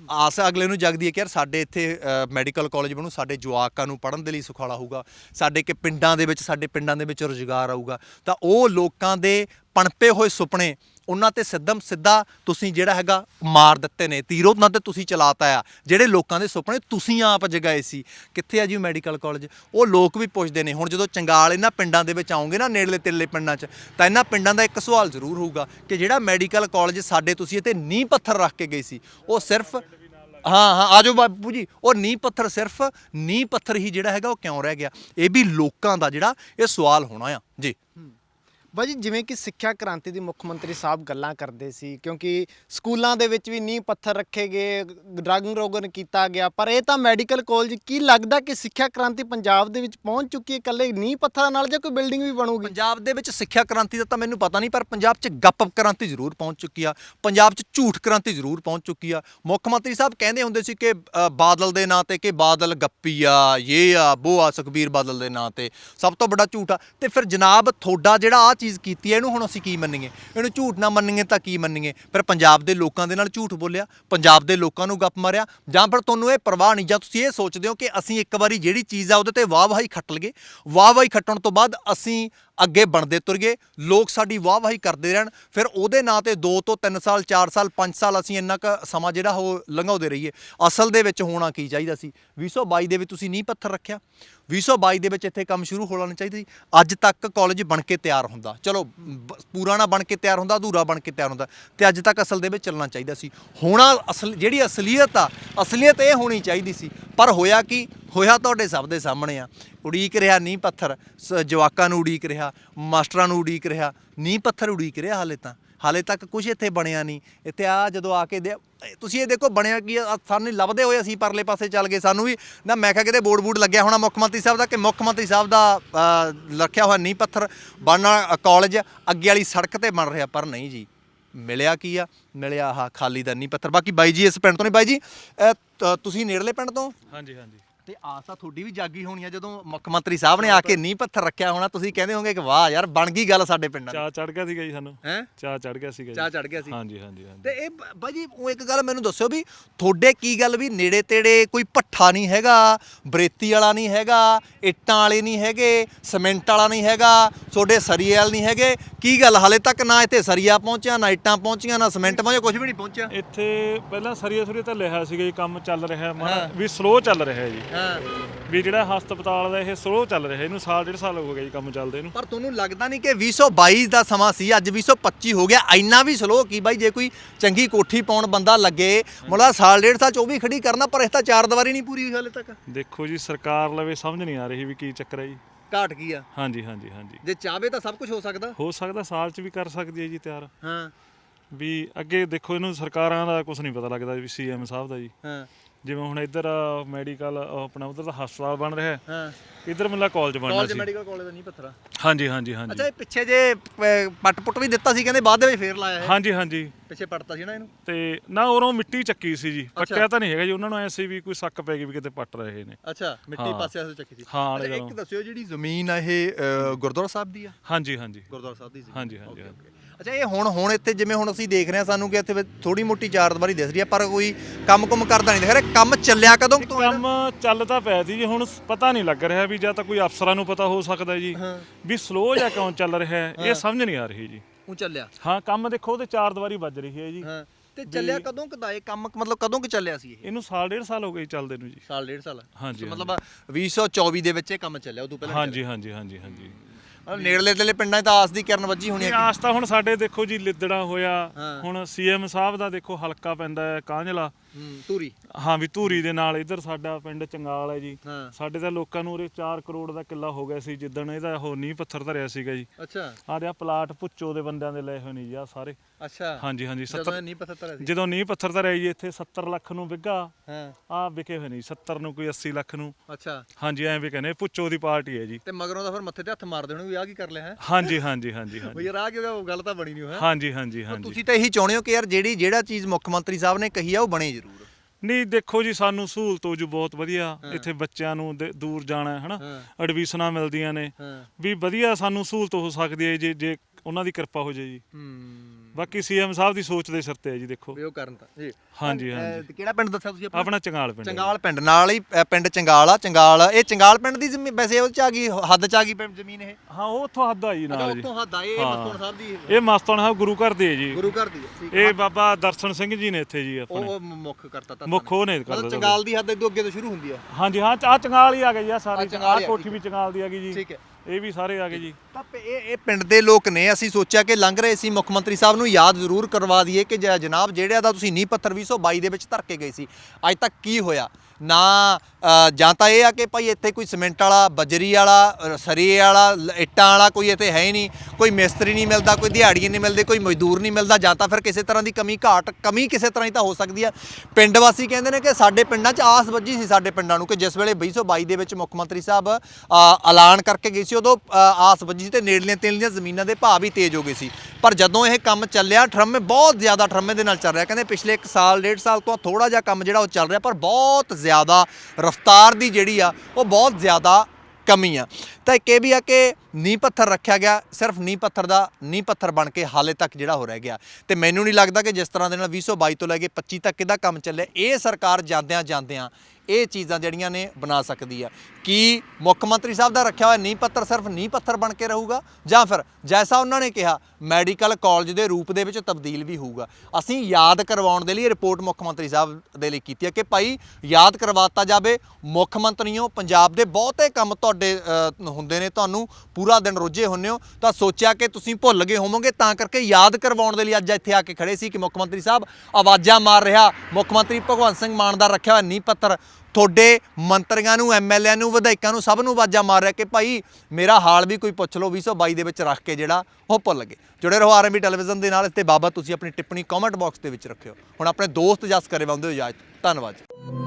ਆਸ ਅਗਲੇ ਨੂੰ ਜਾਗਦੀ ਹੈ ਕਿ ਯਾਰ ਸਾਡੇ ਇੱਥੇ ਮੈਡੀਕਲ ਕਾਲਜ ਬਣੂ, ਸਾਡੇ ਜਵਾਕਾਂ ਨੂੰ ਪੜ੍ਹਨ ਦੇ ਲਈ ਸੁਖਾਲਾ ਹੋਊਗਾ, ਸਾਡੇ ਕਿ ਪਿੰਡਾਂ ਦੇ ਵਿੱਚ, ਸਾਡੇ ਪਿੰਡਾਂ ਦੇ ਵਿੱਚ ਰੁਜ਼ਗਾਰ ਆਊਗਾ। ਤਾਂ ਉਹ ਲੋਕਾਂ ਦੇ ਪਣਪੇ ਹੋਏ ਸੁਪਨੇ ਉਹਨਾਂ ਤੇ ਸਿੱਧਮ ਸਿੱਧਾ ਤੁਸੀਂ ਜਿਹੜਾ ਹੈਗਾ ਮਾਰ ਦਿੱਤੇ ਨੇ ਤੀਰ ਉਹਨਾਂ ਤੇ ਤੁਸੀਂ ਚਲਾਤਾ ਆ। ਜਿਹੜੇ ਲੋਕਾਂ ਦੇ ਸੁਪਨੇ ਤੁਸੀਂ ਆਪ ਜਗਾਏ ਸੀ। ਕਿੱਥੇ ਆ ਜੀ ਮੈਡੀਕਲ ਕਾਲਜ? ਉਹ ਲੋਕ ਵੀ ਪੁੱਛਦੇ ਨੇ, ਹੁਣ ਜਦੋਂ ਚੰਗਾਲ ਇਹਨਾਂ ਪਿੰਡਾਂ ਦੇ ਵਿੱਚ ਆਉਂਗੇ ਨਾ ਨੇੜਲੇ ਤੇੜਲੇ ਪਿੰਡਾਂ 'ਚ, ਤਾਂ ਇਹਨਾਂ ਪਿੰਡਾਂ ਦਾ ਇੱਕ ਸਵਾਲ ਜ਼ਰੂਰ ਹੋਊਗਾ ਕਿ ਜਿਹੜਾ ਮੈਡੀਕਲ ਕਾਲਜ ਸਾਡੇ ਤੁਸੀਂ ਇੱਥੇ ਨੀਂਹ ਪੱਥਰ ਰੱਖ ਕੇ ਗਏ ਸੀ, ਉਹ ਸਿਰਫ ਹਾਂ ਹਾਂ ਆਜੋ ਬਾਪੂ ਜੀ, ਉਹ ਨੀਂਹ ਪੱਥਰ ਸਿਰਫ ਨੀਂਹ ਪੱਥਰ ਹੀ ਜਿਹੜਾ ਹੈਗਾ ਉਹ ਕਿਉਂ ਰਹਿ ਗਿਆ? ਇਹ ਵੀ ਲੋਕਾਂ ਦਾ ਜਿਹੜਾ ਇਹ ਸਵਾਲ ਹੋਣਾ ਆ। ਜੀ। ਬਾਜੀ ਜਿਵੇਂ ਕਿ ਸਿੱਖਿਆ ਕ੍ਰਾਂਤੀ ਦੀ ਮੁੱਖ ਮੰਤਰੀ ਸਾਹਿਬ ਗੱਲਾਂ ਕਰਦੇ ਸੀ, ਕਿਉਂਕਿ ਸਕੂਲਾਂ ਦੇ ਵਿੱਚ ਵੀ ਨੀਂਹ ਪੱਥਰ ਰੱਖੇ ਗਏ, ਡਰੱਗ ਰੋਗਨ ਕੀਤਾ ਗਿਆ, ਪਰ ਇਹ ਤਾਂ ਮੈਡੀਕਲ ਕਾਲਜ, ਕੀ ਲੱਗਦਾ ਕਿ ਸਿੱਖਿਆ ਕ੍ਰਾਂਤੀ ਪੰਜਾਬ ਦੇ ਵਿੱਚ ਪਹੁੰਚ ਚੁੱਕੀ ਹੈ ਇਕੱਲੇ ਨੀਂਹ ਪੱਥਰਾਂ ਨਾਲ ਜਾਂ ਕੋਈ ਬਿਲਡਿੰਗ ਵੀ ਬਣੂਗੀ? ਪੰਜਾਬ ਦੇ ਵਿੱਚ ਸਿੱਖਿਆ ਕ੍ਰਾਂਤੀ ਦਾ ਤਾਂ ਮੈਨੂੰ ਪਤਾ ਨਹੀਂ, ਪਰ ਪੰਜਾਬ 'ਚ ਗੱਪ ਕ੍ਰਾਂਤੀ ਜ਼ਰੂਰ ਪਹੁੰਚ ਚੁੱਕੀ ਆ, ਪੰਜਾਬ 'ਚ ਝੂਠ ਕ੍ਰਾਂਤੀ ਜ਼ਰੂਰ ਪਹੁੰਚ ਚੁੱਕੀ ਆ। ਮੁੱਖ ਮੰਤਰੀ ਸਾਹਿਬ ਕਹਿੰਦੇ ਹੁੰਦੇ ਸੀ ਕਿ ਬਾਦਲ ਦੇ ਨਾਂ ਤੇ ਕਿ ਬਾਦਲ ਗੱਪੀ ਆ ਇਹ ਆ ਉਹ ਆ, ਸੁਖਬੀਰ ਬਾਦਲ ਦੇ ਨਾਂ ਤੇ। ਸਭ ਤੋਂ ਵੱਡਾ ਝੂਠ ਆ। ਤੇ ਫਿਰ ਜਨਾਬ, ਤੁਹਾਡਾ ਜਿਹੜਾ ਆ ਚੀਜ਼ ਕੀਤੀ ਹੈ, ਇਹਨੂੰ ਹੁਣ ਅਸੀਂ ਕੀ ਮੰਨੀਏ? ਇਹਨੂੰ ਝੂਠ ਨਾ ਮੰਨੀਏ ਤਾਂ ਕੀ ਮੰਨੀਏ? ਫਿਰ ਪੰਜਾਬ ਦੇ ਲੋਕਾਂ ਦੇ ਨਾਲ ਝੂਠ ਬੋਲਿਆ, ਪੰਜਾਬ ਦੇ ਲੋਕਾਂ ਨੂੰ ਗੱਪ ਮਾਰਿਆ, ਜਾਂ ਫਿਰ ਤੁਹਾਨੂੰ ਇਹ ਪਰਵਾਹ ਨਹੀਂ, ਜਾਂ ਤੁਸੀਂ ਇਹ ਸੋਚਦੇ ਹੋ ਕਿ ਅਸੀਂ ਇੱਕ ਵਾਰੀ ਜਿਹੜੀ ਚੀਜ਼ ਆ ਉਹਦੇ ਤੇ ਵਾਹ ਵਾਹੀ ਖੱਟ ਲਈਏ। ਵਾਹ ਵਾਹੀ ਖੱਟਣ ਤੋਂ ਬਾਅਦ ਅਸੀਂ ਅੱਗੇ ਬਣਦੇ ਤੁਰ ਗਏ ਲੋਕ ਸਾਡੀ ਵਾਹ ਵਾਹੀ ਕਰਦੇ ਰਹਿਣ। ਫਿਰ ਉਹਦੇ ਨਾਂ ਤੇ 2 ਤੋਂ 3 ਸਾਲ 4 ਸਾਲ 5 ਸਾਲ ਅਸੀਂ ਇੰਨਾ ਕੁ ਸਮਾਂ ਜਿਹੜਾ ਉਹ ਲੰਘਾਉਂਦੇ ਰਹੀਏ। ਅਸਲ ਦੇ ਵਿੱਚ ਹੋਣਾ ਕੀ ਚਾਹੀਦਾ ਸੀ? 2022 ਦੇ ਵਿੱਚ ਤੁਸੀਂ ਨੀਂਹ ਪੱਥਰ ਰੱਖਿਆ। 2022 ਦੇ ਵਿੱਚ ਇੱਥੇ ਕੰਮ ਸ਼ੁਰੂ ਹੋ ਲੈਣਾ ਚਾਹੀਦਾ ਸੀ। ਅੱਜ ਤੱਕ ਕਾਲਜ ਬਣ ਕੇ ਤਿਆਰ ਹੁੰਦਾ। ਚਲੋ, ਬ- ਪੂਰਾ ਨਾ ਬਣ ਕੇ ਤਿਆਰ ਹੁੰਦਾ, ਅਧੂਰਾ ਬਣ ਕੇ ਤਿਆਰ ਹੁੰਦਾ। ਤੇ ਅੱਜ ਤੱਕ ਅਸਲ ਦੇ ਵਿੱਚ ਚੱਲਣਾ ਚਾਹੀਦਾ ਸੀ। ਹੋਣਾ ਅਸਲ, ਜਿਹੜੀ ਅਸਲੀਅਤ ਆ, ਅਸਲੀਅਤ ਇਹ ਹੋਣੀ ਚਾਹੀਦੀ ਸੀ। ਪਰ ਹੋਇਆ ਕਿ? ਹੋਇਆ ਤੁਹਾਡੇ ਸਭ ਦੇ ਸਾਹਮਣੇ ਆ। ਉਡੀਕ ਰਿਹਾ ਨੀਂਹ ਪੱਥਰ ਸ- ਜਵਾਕਾਂ ਨੂੰ ਉਡੀਕ ਰਿਹਾ ਮਾਸਟਰਾਂ ਨੂੰ ਉਡੀਕ ਰਿਹਾ। ਨੀਂਹ ਪੱਥਰ ਉਡੀਕ ਰਿਹਾ ਹਾਲੇ ਤਾਂ। ਹਾਲੇ ਤੱਕ ਕੁਝ ਇੱਥੇ ਬਣਿਆ ਨਹੀਂ। ਇੱਥੇ ਆ ਜਦੋਂ ਆ ਕੇ ਦੇ ਇਹ ਤੁਸੀਂ ਇਹ ਦੇਖੋ ਬਣਿਆ ਕੀ ਆ, ਆਹ ਸਾਨੂੰ ਲੱਭਦੇ ਹੋਏ ਅਸੀਂ ਪਰਲੇ ਪਾਸੇ ਚੱਲ ਗਏ। ਸਾਨੂੰ ਵੀ ਨਾ ਮੈਂ ਕਿਹਾ ਕਿਤੇ ਬੋਰਡ ਬੂਡ ਲੱਗਿਆ ਹੋਣਾ ਮੁੱਖ ਮੰਤਰੀ ਸਾਹਿਬ ਦਾ ਕਿ ਮੁੱਖ ਮੰਤਰੀ ਸਾਹਿਬ ਦਾ ਅ, ਰੱਖਿਆ ਹੋਇਆ ਨੀਂਹ ਪੱਥਰ ਬਣਨਾ ਕਾਲਜ ਅੱਗੇ ਵਾਲੀ ਸੜਕ ਤੇ ਬਣ ਰਿਹਾ। ਪਰ ਨਹੀਂ ਜੀ ਮਿਲਿਆ ਕੀ ਆ? ਮਿਲਿਆ ਆਹ ਖਾਲੀ ਦਾ ਨੀਂਹ ਪੱਥਰ। ਬਾਕੀ ਬਾਈ ਜੀ ਇਸ ਪਿੰਡ ਤੋਂ ਨਹੀਂ। ਬਾਈ ਜੀ ਅ, ਤ- ਤੁਸੀਂ ਨੇੜਲੇ ਪਿੰਡ ਤੋਂ? ਹਾਂਜੀ ਹਾਂਜੀ। ਤੇ ਆਸ ਤਾਂ ਤੁਹਾਡੀ ਵੀ ਜਾਗੀ ਹੋਣੀ ਆ ਜਦੋਂ ਮੁੱਖ ਮੰਤਰੀ ਸਾਹਿਬ ਨੇ ਆ ਕੇ ਨੀਂਹ ਪੱਥਰ ਰੱਖਿਆ ਹੋਣਾ ਤੁਸੀਂ ਕਹਿੰਦੇ ਹੋਵੋਗੇ ਕਿ ਵਾਹ ਯਾਰ ਬਣ ਗਈ ਗੱਲ ਸਾਡੇ ਪਿੰਡਾਂ ਦੀ। ਚਾਹ ਚੜ ਗਿਆ ਸੀਗਾ ਜੀ ਸਾਨੂੰ। ਹੈ? ਚਾਹ ਚੜ ਗਿਆ ਸੀਗਾ ਜੀ। ਚਾਹ ਚੜ੍ਹ ਗਿਆ ਸੀ। ਹਾਂਜੀ ਹਾਂਜੀ ਹਾਂਜੀ। ਤੇ ਇਹ ਬ- ਬਾਈ ਜੀ ਉਹ ਇੱਕ ਗੱਲ ਮੈਨੂੰ ਦੱਸਿਓ ਵੀ ਤੁਹਾਡੇ ਕੀ ਗੱਲ ਵੀ ਨੇੜੇ ਤੇੜੇ ਕੋਈ ਭੱਠਾ ਨਹੀਂ ਹੈਗਾ ਬਰੇਤੀ ਵਾਲਾ ਨਹੀਂ ਹੈਗਾ ਇੱਟਾਂ ਵਾਲੇ ਨਹੀਂ ਹੈਗੇ ਸਿਮੈਂਟ ਵਾਲਾ ਨਹੀਂ ਹੈਗਾ ਤੁਹਾਡੇ ਸਰੀਏ ਵਾਲੇ ਨਹੀਂ ਹੈਗੇ ਕੀ ਗੱਲ ਹਾਲੇ ਤੱਕ ਨਾ ਇੱਥੇ ਸਰੀਆ ਪਹੁੰਚਿਆ ਨਾ ਇੱਟਾਂ ਪਹੁੰਚੀਆਂ ਨਾ ਸਿਮੈਂਟ ਪਹੁੰਚਿਆ ਕੁਝ ਵੀ ਨਹੀਂ ਪਹੁੰਚਿਆ? ਇੱਥੇ ਪਹਿਲਾਂ ਸਰੀਆ ਸੁਰੀਆ ਤਾਂ ਲਿਖਿਆ ਸੀਗਾ ਜੀ ਕੰਮ ਚੱਲ ਰਿਹਾ ਮਾੜਾ ਵੀ ਸਲੋ ਚੱਲ ਰਿਹਾ ਜੀ। ਹਾਂ। ਵੀ ਜਿਹੜਾ ਹਸਪਤਾਲ ਦਾ ਇਹ ਸਲੋ ਚੱਲ ਰਿਹਾ ਇਹਨੂੰ ਸਾਲ ਡੇਢ ਸਾਲ ਹੋ ਗਿਆ ਜੀ ਕੰਮ ਚੱਲਦੇ ਨੂੰ। ਪਰ ਤੁਹਾਨੂੰ ਲੱਗਦਾ ਨਹੀਂ ਕਿ 2022 ਦਾ ਸਮਾਂ ਸੀ ਅੱਜ 2025 ਹੋ ਗਿਆ ਇੰਨਾ ਵੀ ਸਲੋ ਕੀ ਬਾਈ ਜੇ ਕੋਈ ਚੰਗੀ ਕੋਠੀ ਪਾਉਣ ਬੰਦਾ ਲੱਗੇ ਮੁਲਾ ਸਾਲ ਡੇਢ ਸਾਲ ਚ ਉਹ ਵੀ ਖੜੀ ਕਰਨਾ ਪਰ ਇਹ ਤਾਂ ਚਾਰ ਦੀਵਾਰੀ ਨਹੀਂ ਪੂਰੀ ਹੋਈ ਹਾਲੇ ਤੱਕ। ਦੇਖੋ ਜੀ ਸਰਕਾਰ ਲਵੇ ਸਮਝ ਨਹੀਂ ਆ ਰਹੀ ਵੀ ਕੀ ਚੱਕਰ ਹੈ ਜੀ। ਘਾਟ ਕੀ ਆ? ਹਾਂਜੀ ਹਾਂਜੀ ਹਾਂਜੀ। ਜੇ ਚਾਹਵੇ ਤਾਂ ਸਭ ਕੁਝ ਹੋ ਸਕਦਾ। ਹੋ ਸਕਦਾ ਸਾਲ 'ਚ ਵੀ ਕਰ ਸਕਦੀ ਹੈ ਜੀ ਤਿਆਰ। ਹਾਂ। ਵੀ ਅੱਗੇ ਦੇਖੋ ਇਹਨੂੰ ਸਰਕਾਰਾਂ ਦਾ ਕੁਝ ਨਹੀਂ ਪਤਾ ਲੱਗਦਾ ਵੀ ਸੀਐਮ ਸਾਹਿਬ ਦਾ ਜੀ। ਹਾਂ। ਜਿਵੇਂ ਹੁਣ ਇੱਧਰ ਮੈਡੀਕਲ ਆਪਣਾ ਉਧਰ ਦਾ ਹਸਪਤਾਲ ਬਣ ਰਿਹਾ ਹੈ। ਹਾਂ। ਇੱਧਰ ਮਤਲਬ ਕਾਲਜ ਬਣਨਾ ਕਾਲਜ ਸੀ। ਮੈਡੀਕਲ ਕਾਲਜ ਦਾ ਨਹੀਂ ਪੱਥਰਾ ਹਾਂਜੀ ਹਾਂਜੀ ਹਾਂਜੀ। ਅੱਛਾ ਇਹ ਪਿੱਛੇ ਜੇ ਪੱਟ ਪੁੱਟ ਵੀ ਦਿੱਤਾ ਸੀ ਕਹਿੰਦੇ ਬਾਅਦ ਦੇ ਵਿੱਚ ਫੇਰ ਲਾਇਆ ਹੈ ਹਾਂਜੀ ਹਾਂਜੀ। ਪਿੱਛੇ ਪੱਟਤਾ ਸੀ ਨਾ ਇਹਨੂੰ? ਤੇ ਨਾ ਉਰੋਂ ਮਿੱਟੀ ਚੱਕੀ ਸੀ ਜੀ। ਪੱਟਿਆ ਤਾਂ ਨਹੀਂ ਹੈਗਾ ਜੀ ਉਹਨਾਂ ਨੂੰ ਐਸੀ ਵੀ ਕੋਈ ਸ਼ੱਕ ਪੈ ਗਈ ਵੀ ਕਿਤੇ ਪੱਟ ਰਹੇ ਨੇ। ਅੱਛਾ ਮਿੱਟੀ। ਪਾਸੇ ਆਸੇ ਚੱਕੀ ਸੀ। ਹਾਂ, ਅੱਛਾ, ਇੱਕ ਦੱਸਿਓ ਜਿਹੜੀ ਜ਼ਮੀਨ ਆ ਇਹ ਅ, ਗੁਰਦੁਆਰਾ ਸਾਹਿਬ ਦੀ ਆ? ਹਾਂਜੀ ਹਾਂਜੀ। ਗੁਰਦੁਆਰਾ ਸਾਹਿਬ ਦੀ ਸੀ ਹਾਂਜੀ ਹਾਂਜੀ ਹਾਂਜੀ। ਅੱਛਾ ਇਹ ਹੁਣ ਹੁਣ ਇੱਥੇ ਜਿਵੇਂ ਹੁਣ ਅਸੀਂ ਦੇਖ ਰਹੇ ਹਾਂ ਸਾਨੂੰ ਕਿ ਇੱਥੇ ਥੋੜੀ ਮੋਟੀ ਚਾਰ ਦੀਵਾਰੀ ਦਿਸ ਰਹੀ ਆ ਪਰ ਕੋਈ ਕੰਮ-ਕੁਮ ਕਰਦਾ ਨਹੀਂ ਦਿਖ ਰਿਹਾ। ਕੰਮ ਚੱਲਿਆ ਕਦੋਂ? ਤੋਂ ਇਹਦਾ? ਕੰਮ ਚੱਲਦਾ ਪਿਆ ਸੀ ਜੀ ਹੁਣ ਪਤਾ ਨਹੀਂ ਲੱਗ ਰਿਹਾ ਵੀ ਜਾਂ ਤਾਂ ਕੋਈ ਅਫਸਰਾਂ ਨੂੰ ਪਤਾ ਹੋ ਸਕਦਾ ਜੀ ਹਾਂ। ਵੀ ਸਲੋ ਜਾਂ ਕਿਉਂ ਚੱਲ ਰਿਹਾ ਹੈ ਇਹ ਸਮਝ ਨਹੀਂ ਆ ਰਹੀ ਜੀ। ਉਹ ਚੱਲਿਆ। ਹਾਂ ਕੰਮ ਦੇਖੋ ਉਹਦੇ ਚਾਰ ਦੀਵਾਰੀ ਵੱਜ ਰਹੀ ਹੈ ਜੀ। ਹਾਂ ਤੇ ਚੱਲਿਆ ਕਦੋਂ ਕਦਾ ਇਹ ਕੰਮ ਮਤਲਬ ਕਦੋਂ ਕਿ ਚੱਲਿਆ ਸੀ ਇਹ? ਇਹਨੂੰ ਸਾਲ ਡੇਢ ਸਾਲ ਹੋ ਗਏ ਜੀ ਚੱਲਦੇ ਨੂੰ ਜੀ। ਸਾਲ ਡੇਢ ਸਾਲ। ਹਾਂਜੀ, ਸੋ ਮਤਲਬ 2024 ਦੇ ਵਿੱਚ ਇਹ ਕੰਮ ਚੱਲਿਆ ਉਦੋਂ ਪਹਿਲਾਂ ਹਾਂਜੀ ਹਾਂਜੀ ਹਾਂਜੀ ਹਾਂਜੀ। ਮਤਲਬ ਨੇੜਲੇ ਤੇਲੇ ਪਿੰਡਾਂ 'ਚ ਤਾਂ ਆਸ ਦੀ ਕਿਰਨ ਵੱਜੀ ਹੋਣੀ ਇਹ ਹੈ ਆਸ ਤਾਂ ਹੁਣ ਸਾਡੇ ਦੇਖੋ ਜੀ ਲਿੱਦੜਾ ਹੋਇਆ। ਹੁਣ ਸੀਐਮ ਸਾਹਿਬ ਦਾ ਦੇਖੋ ਹਲਕਾ ਪੈਂਦਾ ਹੈ ਕਾਂਝਲਾ ਹੂੰ ਧੂਰੀ? ਹਾਂ ਵੀ ਧੂਰੀ ਦੇ ਨਾਲ ਇੱਧਰ ਸਾਡਾ ਪਿੰਡ ਚੰਗਾਲ ਹੈ ਜੀ। ਹਾਂ। ਸਾਡੇ ਤਾਂ ਲੋਕਾਂ ਨੂੰ ਉਰੇ 4 ਕਰੋੜ ਦਾ ਕਿੱਲਾ ਹੋ ਗਿਆ ਸੀ ਜਿੱਦਣ ਇਹਦਾ ਉਹ ਨੀਂਹ ਪੱਥਰ ਧਰਿਆ ਸੀਗਾ ਜੀ। ਅੱਛਾ। ਆਹ ਦੇ ਆ ਪਲਾਟ ਪੁੱਚੋ ਦੇ ਬੰਦਿਆਂ ਦੇ ਲਏ ਹੋਏ ਨੇ ਜੀ ਆ ਸਾਰੇ। ਅੱਛਾ। ਹਾਂਜੀ ਹਾਂਜੀ ਜਦੋਂ 70 ਇਹ ਨਹੀਂ ਪਤਾ ਤਰਾ ਸੀ। ਜਦੋਂ ਨੀਂਹ ਪੱਥਰ ਧਰਿਆ ਜੀ ਇੱਥੇ 70 ਲੱਖ ਨੂੰ ਵਿਗਾ। ਹਾਂ। ਆ ਵਿਕੇ ਹੋਏ ਨਹੀਂ 70 ਨੂੰ ਕੋਈ 80 ਲੱਖ ਨੂੰ। ਅੱਛਾ। ਹਾਂਜੀ ਐਂ ਵੀ ਕਹਿੰਦੇ ਪੁੱਚੋ ਦੀ ਪਾਰਟੀ ਹੈ ਜੀ। ਤੇ ਮਗਰੋਂ ਤਾਂ ਫਿਰ ਮੱਥੇ ਤੇ ਹੱਥ ਮਾਰਦੇ ਹੋਣੇ ਵੀ ਆਹ ਕੀ ਕਰ ਲਿਆ ਹੈ? ਹਾਂਜੀ ਹਾਂਜੀ ਹਾਂਜੀ ਬਈ ਹਾਂਜੀ ਯਾਰ ਆ ਕਿਉਂ ਗੱਲ ਤਾਂ ਬਣੀ ਨਹੀਂ ਹੋਇਆ ਹਾਂਜੀ ਹਾਂਜੀ ਹਾਂਜੀ। ਤੁਸੀਂ ਤਾਂ ਇਹੀ ਚਾਹੁੰਦੇ ਹੋ ਕਿ ਯਾਰ ਜਿਹੜੀ ਜਿਹੜਾ ਚੀਜ਼ ਮੁੱਖ ਮੰਤਰੀ ਸਾਹਿਬ ਨੇ ਕਹੀ ਆ ਉਹ ਬਣੇ ਜ਼ਰੂਰ। ਨਹੀਂ ਦੇਖੋ ਜੀ ਸਾਨੂੰ ਸਹੂਲਤ ਹੋ ਜੂ ਬਹੁਤ ਵਧੀਆ। ਇੱਥੇ ਬੱਚਿਆਂ ਨੂੰ ਦੇ- ਦੂਰ ਜਾਣਾ ਹੈ ਹਨਾ। ਐਡਮਿਸ਼ਨਾਂ ਮਿਲਦੀਆਂ ਨੇ। ਵੀ ਵਧੀਆ ਸਾਨੂੰ ਸਹੂਲਤ ਹੋ ਸਕਦੀ ਹੈ ਜੇ ਜੇ ਉਹਨਾਂ ਦੀ ਕਿਰਪਾ ਹੋ ਜਾਏ ਜੀ। ਹੂੰ। ਬਾਕੀ ਸੀਐਮ ਸਾਹਿਬ ਦੀ ਸੋਚ ਦੇ ਸਿਰ ਤੇ ਹੈ ਜੀ ਦੇਖੋ। ਵੀ ਉਹ ਕਰਨ ਤਾਂ ਜੀ। ਹਾਂਜੀ ਅਹ, ਹਾਂਜੀ। ਕਿਹੜਾ ਪਿੰਡ ਦੱਸਿਆ ਤੁਸੀਂ ਆਪਣਾ? ਚੰਗਾਲ ਪਿੰਡ ਹੈ ਜੀ। ਚੰਗਾਲ ਪਿੰਡ ਨਾਲ ਹੀ ਪਿੰਡ ਚੰਗਾਲ ਆ ਚੰਗਾਲ ਇਹ ਚੰਗਾਲ ਪਿੰਡ ਦੀ ਜ਼ਮੀਨ ਵੈਸੇ ਉਹ ਚ ਆ ਗਈ ਹੱਦ ਚ ਆ ਗਈ ਪਿੰਡ ਜ਼ਮੀਨ ਇਹ? ਹਾਂ ਉਹ ਉੱਥੋਂ ਹੱਦ ਆਈ ਨਾਲ ਜੀ। ਉੱਥੋਂ ਹੱਦ ਆ ਇਹ ਹਾਂ। ਸਾਹਿਬ ਦੀ ਇਹ ਮਸਤਾਨ ਸਾਹਿਬ ਗੁਰੂ ਘਰ ਦੇ ਜੀ। ਗੁਰੂ ਘਰ ਦੀ ਠੀਕ ਇਹ ਬਾਬਾ ਦਰਸ਼ਨ ਸਿੰਘ ਜੀ ਨੇ ਇੱਥੇ ਜੀ ਉਹ ਆਪਣੇ। ਉਹ ਮੁੱਖ ਕਰਤਾ ਤਾਂ ਮੁੱਖ ਉਹ ਨੇ ਮਤਲਬ ਕਰਦੇ ਚੰਗਾਲ ਦੀ ਹੱਦ ਇਦੋਂ ਅੱਗੇ ਤੋਂ ਸ਼ੁਰੂ ਹੁੰਦੀ ਆ ਹਾਂਜੀ ਹਾਂ ਆ ਚੰਗਾਲ ਹੀ ਆ ਗਈ ਆ ਆਹ ਸਾਰੀ ਚੰਗਾਲ ਹੀ ਆ ਆ, ਕੋਠੀ ਵੀ ਚੰਗਾਲ ਦੀ ਆ ਗਈ ਜੀ। ਠੀਕ ਹੈ। ਇਹ ਵੀ ਸਾਰੇ ਆ ਗਏ ਜੀ। ਤਾਂ ਪ- ਇਹ ਇਹ ਪਿੰਡ ਦੇ ਲੋਕ ਨੇ, ਅਸੀਂ ਸੋਚਿਆ ਕਿ ਲੰਘ ਰਹੇ ਸੀ, ਮੁੱਖ ਮੰਤਰੀ ਸਾਹਿਬ ਨੂੰ ਯਾਦ ਜ਼ਰੂਰ ਕਰਵਾ ਦਈਏ ਕਿ ਜ- ਜਨਾਬ ਜਿਹੜਿਆ ਦਾ ਤੁਸੀਂ ਨੀਂਹ ਪੱਥਰ 2022 ਦੇ ਵਿੱਚ ਧਰ ਕੇ ਗਏ ਸੀ, ਅੱਜ ਤੱਕ ਕੀ ਹੋਇਆ? ਨਾ ਜਾਂ ਤਾਂ ਇਹ ਆ ਕਿ ਭਾਈ ਇੱਥੇ ਕੋਈ ਸੀਮੈਂਟ ਵਾਲਾ, ਬਜਰੀ ਵਾਲਾ ਸਰੀਏ ਵਾਲਾ ਇੱਟਾਂ ਵਾਲਾ ਕੋਈ ਇੱਥੇ ਹੈ ਹੀ ਨਹੀਂ। ਕੋਈ ਮਿਸਤਰੀ ਨਹੀਂ ਮਿਲਦਾ, ਕੋਈ ਦਿਹਾੜੀ ਨਹੀਂ ਮਿਲਦੇ, ਕੋਈ ਮਜ਼ਦੂਰ ਨਹੀਂ ਮਿਲਦਾ। ਜਾਂ ਤਾਂ ਫਿਰ ਕਿਸੇ ਤਰ੍ਹਾਂ ਦੀ ਕਮੀ ਘਾਟ, ਕਮੀ ਕਿਸੇ ਤਰ੍ਹਾਂ ਹੀ ਤਾਂ ਹੋ ਸਕਦੀ ਆ। ਪਿੰਡ ਵਾਸੀ ਕਹਿੰਦੇ ਨੇ ਕਿ ਸਾਡੇ ਪਿੰਡਾਂ 'ਚ ਆਸ ਵੱਜੀ ਸੀ ਸਾਡੇ ਪਿੰਡਾਂ ਨੂੰ ਕਿ ਜਿਸ ਵੇਲੇ 2022 ਦੇ ਵਿੱਚ ਮੁੱਖ ਮੰਤਰੀ ਸਾਹਿਬ ਐਲਾਨ ਕਰਕੇ ਗਏ ਸੀ, ਉਦੋਂ ਆਸ ਵੱਜੀ ਸੀ ਤੇ ਨੇੜਲੀਆਂ ਤੇੜਲੀਆਂ ਜ਼ਮੀਨਾਂ ਦੇ ਭਾਅ ਵੀ ਤੇਜ਼ ਹੋ ਗਏ ਸੀ। ਪਰ ਜਦੋਂ ਇਹ ਕੰਮ ਚੱਲਿਆ, ਠਰਮੇ ਬਹੁਤ ਜ਼ਿਆਦਾ ਠਰਮੇ ਦੇ ਨਾਲ ਚੱਲ ਰਿਹਾ। ਕਹਿੰਦੇ ਪਿਛਲੇ 1 ਸਾਲ, ਡੇਢ ਸਾਲ ਤੋਂ ਥੋੜਾ ਜਿਹਾ ਕੰਮ ਜਿਹੜਾ ਉਹ ਚੱਲ ਰਿਹਾ, ਪਰ ਬਹੁਤ ਜ਼ਿਆਦਾ ਰਫ਼ਤਾਰ ਦੀ ਜਿਹੜੀ ਆ, ਉਹ ਬਹੁਤ ਜ਼ਿਆਦਾ ਕਮੀ ਆ। ਤਾਂ ਇੱਕ ਇਹ ਵੀ ਆ ਕਿ ਨੀਂਹ ਪੱਥਰ ਰੱਖਿਆ ਗਿਆ, ਸਿਰਫ ਨੀਂਹ ਪੱਥਰ ਦਾ ਨੀਂਹ ਪੱਥਰ ਬਣ ਕੇ ਹਾਲੇ ਤੱਕ ਜਿਹੜਾ ਹੋ ਰਹਿ ਗਿਆ। ਤੇ ਮੈਨੂੰ ਨਹੀਂ ਲੱਗਦਾ ਕਿ ਜਿਸ ਤਰ੍ਹਾਂ ਦੇ ਨਾਲ 2022 ਤੋਂ ਲੈ ਕੇ 25 ਤੱਕ ਇਹਦਾ ਕੰਮ ਚੱਲਿਆ। ਇਹ ਸਰਕਾਰ ਜਾਂਦਿਆਂ ਜਾਂਦਿਆਂ ਇਹ ਚੀਜ਼ਾਂ ਜਿਹੜੀਆਂ ਨੇ ਬਣਾ ਸਕਦੀ ਆ। ਕੀ ਮੁੱਖ ਮੰਤਰੀ ਸਾਹਿਬ ਦਾ ਰੱਖਿਆ ਹੋਇਆ ਨੀਂਹ ਪੱਥਰ ਸਿਰਫ ਨੀਂਹ ਪੱਥਰ ਬਣ ਕੇ ਰਹੂਗਾ? ਜਾਂ ਫਿਰ ਜੈਸਾ ਉਹਨਾਂ ਨੇ ਕਿਹਾ, ਮੈਡੀਕਲ ਕਾਲਜ ਦੇ ਰੂਪ ਦੇ ਵਿੱਚ ਤਬਦੀਲ ਵੀ ਹੋਊਗਾ। ਅਸੀਂ ਯਾਦ ਕਰਵਾਉਣ ਦੇ ਲਈ ਰਿਪੋਰਟ ਮੁੱਖ ਮੰਤਰੀ ਸਾਹਿਬ ਦੇ ਲਈ ਕੀਤੀ ਹੈ ਕਿ ਭਾਈ ਯਾਦ ਕਰਵਾਤਾ ਜਾਵੇ। ਮੁੱਖ ਮੰਤਰੀਓ, ਪੰਜਾਬ ਦੇ ਬਹੁਤੇ ਕੰਮ ਤੁਹਾਡੇ ਹੁੰਦੇ ਨੇ, ਤੁਹਾਨੂੰ ਪੂਰਾ ਦਿਨ ਰੁੱਝੇ ਹੁੰਨੇ ਹੋ। ਤਾਂ ਸੋਚਿਆ ਕਿ ਤੁਸੀਂ ਭੁੱਲ ਗਏ ਹੋਵੋਗੇ, ਤਾਂ ਕਰਕੇ ਯਾਦ ਕਰਵਾਉਣ ਦੇ ਲਈ ਅੱਜ ਇੱਥੇ ਆ ਕੇ ਖੜੇ ਸੀ ਕਿ ਮੁੱਖ ਮੰਤਰੀ ਸਾਹਿਬ ਆਵਾਜ਼ਾਂ ਮਾਰ ਰਿਹਾ। ਮੁੱਖ ਮੰਤਰੀ ਭਗਵੰਤ ਸਿੰਘ ਮਾਨ ਦਾ ਰੱਖਿਆ ਹੋਇਆ ਨੀਂਹ ਪੱਥਰ ਤੁਹਾਡੇ ਮੰਤਰੀਆਂ ਨੂੰ ਐਮਐਲਏ ਨੂੰ, ਵਿਧਾਇਕਾਂ ਨੂੰ ਸਭ ਨੂੰ ਆਵਾਜ਼ਾਂ ਮਾਰ ਰਿਹਾ ਕਿ ਭਾਈ ਮੇਰਾ ਹਾਲ ਵੀ ਕੋਈ ਪੁੱਛ ਲਓ 2022 ਦੇ ਵਿੱਚ ਰੱਖ ਕੇ ਜਿਹੜਾ ਉਹ ਭੁੱਲ ਗਏ। ਜੁੜੇ ਰਹੋ ਆਰਐਮਬੀ ਟੈਲੀਵਿਜ਼ਨ ਦੇ ਨਾਲ, ਇਸ ਤੇ ਬਾਬਤ ਤੁਸੀਂ ਆਪਣੀ ਟਿੱਪਣੀ ਕਮੈਂਟ ਬਾਕਸ ਦੇ ਵਿੱਚ ਰੱਖਿਓ। ਹੁਣ ਆਪਣੇ ਦੋਸਤ ਜਸ ਕਰੇ ਬੰਦੇ ਹੋ ਇਜਾਜ਼ਤ ਧੰਨਵਾਦ ਜੀ।